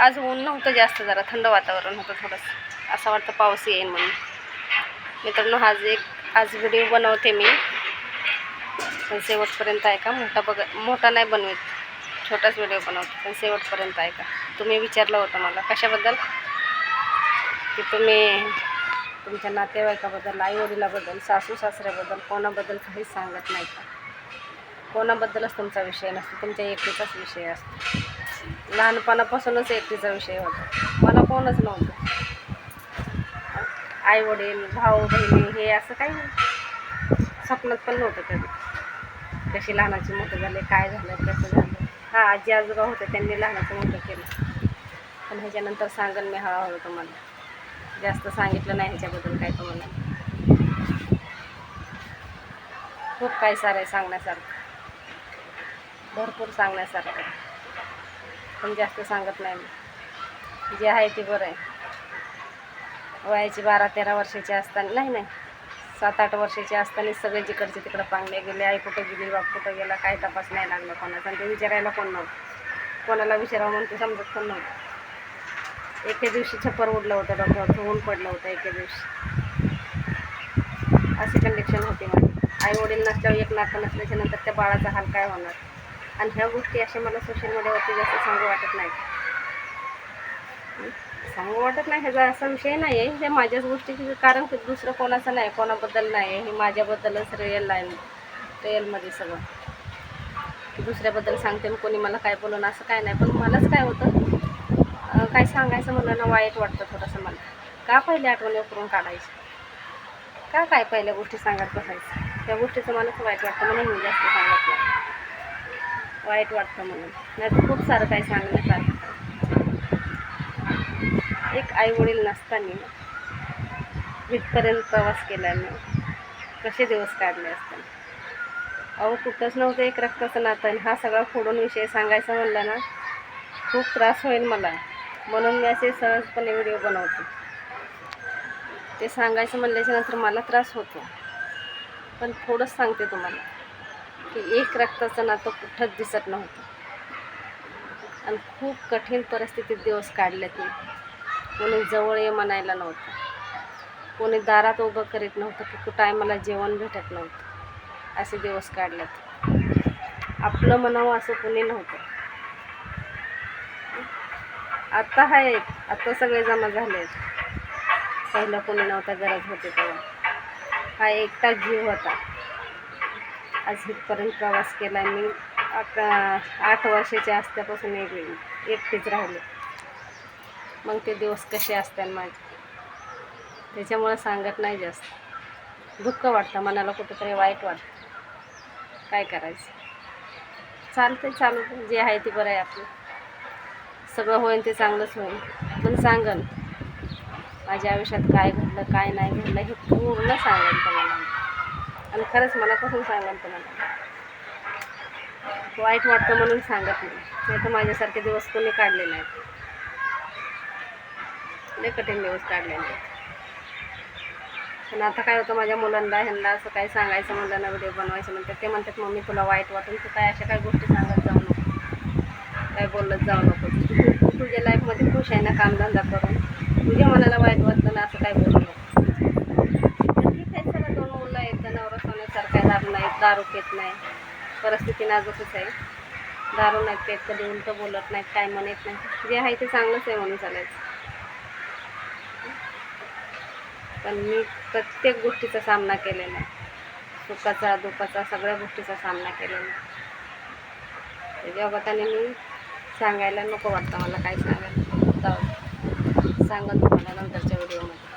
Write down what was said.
आज ऊन नव्हतं जास्त जरा थंड वातावरण होतं थोडंसं. असं वाटतं पाऊस येईल म्हणून. मित्रांनो आज एक आज व्हिडिओ बनवते मी. पण शेवटपर्यंत आहे का? मोठा बघ मोठा नाही बनवत. छोटाच व्हिडिओ बनवते पण शेवटपर्यंत आहे का? तुम्ही विचारलं होतं मला. कशाबद्दल? की तुम्ही तुमच्या नातेवाईकाबद्दल आईवडिलाबद्दल सासू सासऱ्याबद्दल कोणाबद्दल काहीच सांगत नाही का? कोणाबद्दलच तुमचा विषय नसतो. तुमच्या एकटीचाच विषय असतो. लहानपणापासूनच एकटीचा विषय होता. मला कोणच नव्हतं. आई वडील भाऊ बहिणी हे असं काही नाही. स्वप्नात पण नव्हतं कधी. कशी लहानाची मोठं झाले काय झालं कसं झालं. हा आजी आजोबा होते त्यांनी लहानाचं मोठं केलं. पण ह्याच्यानंतर सांगेल मी हळूहळू तुम्हाला. जास्त सांगितलं नाही ह्याच्याबद्दल काय तुम्हाला. खूप काही सारं आहे सांगण्यासारखं. भरपूर सांगण्यासारखं. पण जास्त सांगत नाही मी. जे आहे ते बरं आहे. वयाची बारा तेरा वर्षाची असताना नाही नाही. सात आठ वर्षाची असताना सगळे जिकडचे तिकडं पांगले गेले आई कुठं गेली बाप कुठं गेला काही तपास नाही लागला कोणाचा. आणि ते विचारायला कोण नव्हतं? कोणाला विचारावं म्हणून ते समजत पण नव्हतं. एके दिवशी छप्पर उडलं होतं डोक्यावर ऊन पडलं होतं एके दिवशी. अशी कंडिक्शन होती माझी. आई वडील नसल्यावर एक नातं नसल्याच्या नंतर त्या बाळाचा हाल काय होणार? आणि ह्या गोष्टी अशा मला सोशल मीडियावरती जास्त सांगू वाटत नाही. सांगू वाटत नाही ह्याचा असा विषय नाही आहे हे माझ्याच गोष्टीची कारण की दुसरं कोणाचं नाही कोणाबद्दल नाही. आहे हे माझ्याबद्दलच रिअल आहे रिअलमध्ये सगळं. दुसऱ्याबद्दल सांगते मग कोणी मला काय बोलून असं काय नाही. पण मलाच काय होतं काय सांगायचं म्हणलं ना वाईट वाटतं थोडंसं मला. का पहिले आठवणी करून काढायची का काय पहिल्या गोष्टी सांगत बसायचं? त्या गोष्टीचं मलाच वाईट वाटतं म्हणून मी जास्त सांगत नाही. वाईट वाटतं म्हणून. नाही तर खूप सारं काही सांगण्यासारखं एक आई वडील नसताना इथपर्यंत प्रवास केला मी कसे दिवस काढले असतात अहो कुठंच नव्हतं एक रक्ताचं नातं आणि हा सगळा फोडून विषय सांगायचा म्हणलं ना खूप त्रास होईल मला. म्हणून मी असे सहजपणे व्हिडिओ बनवते. ते सांगायचं म्हणल्याच्या नंतर मला त्रास होतो. पण थोडंच सांगते तुम्हाला. की एक रक्ताचं नातं कुठंच दिसत नव्हतं. आणि खूप कठीण परिस्थितीत दिवस काढलेत मी. कोणी जवळ ये म्हणायला नव्हतं. कोणी दारात उभं करीत नव्हतं की कुठं आहे मला जेवण भेटत नव्हतं. असे दिवस काढलेत. आपलं म्हणावं असं कोणी नव्हतं. आत्ता आहे आत्ता सगळे जमा झाले पहिलं कोणी नव्हता गरज होती तेव्हा. हा एकटा जीव होता. आज इथपर्यंत प्रवास केला मी अकरा आठ वर्षाच्या असल्यापासून एक एकटीच राहिले. मग ते दिवस कसे असतात माझे? त्याच्यामुळं सांगत नाही जास्त. दुःख वाटतं मनाला कुठंतरी वाईट वाटतं. काय करायचं? चालतं चालू. जे आहे ते बरं आहे आपलं. सगळं होईल ते चांगलंच होईल पण सांगन माझ्या आयुष्यात काय घडलं काय नाही घडलं हे पूर्ण सांगेन तुम्हाला. आणि खरंच मनापासून सांगाल तुम्हाला वाईट वाटतं म्हणून सांगत नाही. नाही तर माझ्यासारखे दिवस कोणी काढलेले आहेत लय कठीण दिवस काढलेले आहेत पण आता काय होतं माझ्या मुलांना ह्यांना असं काही सांगायचं म्हणलं ना व्हिडिओ बनवायचं म्हणतात ते म्हणतात मम्मी तुला वाईट वाटून तू काय अशा काही गोष्टी सांगत जाऊ नको. काय बोलत जाऊ नको. तू तुझ्या लाईफमध्ये खुश आहे ना कामधंदा करून तुझ्या मनाला वाईट वाटतं ना असं काय बोलू नको ठीक आहे चला दोन मुलं आहेत जनावरं सोन्यासारखं आहे दारू पेत नाही. परिस्थिती नाजूकच आहे. दारू नाहीत पेत कधी उलटं बोलत नाहीत काय म्हणत नाही. जे आहे ते चांगलंच आहे म्हणून चालायचं. पण मी प्रत्येक गोष्टीचा सामना केलेला आहे. सुखाचा दुःखाचा सगळ्या गोष्टीचा सामना केलेला आहे. त्याच्या मी सांगायला नको वाटतं मला काय सांगायला जाऊ सांगत तुम्हाला नंतरच्या व्हिडिओमध्ये.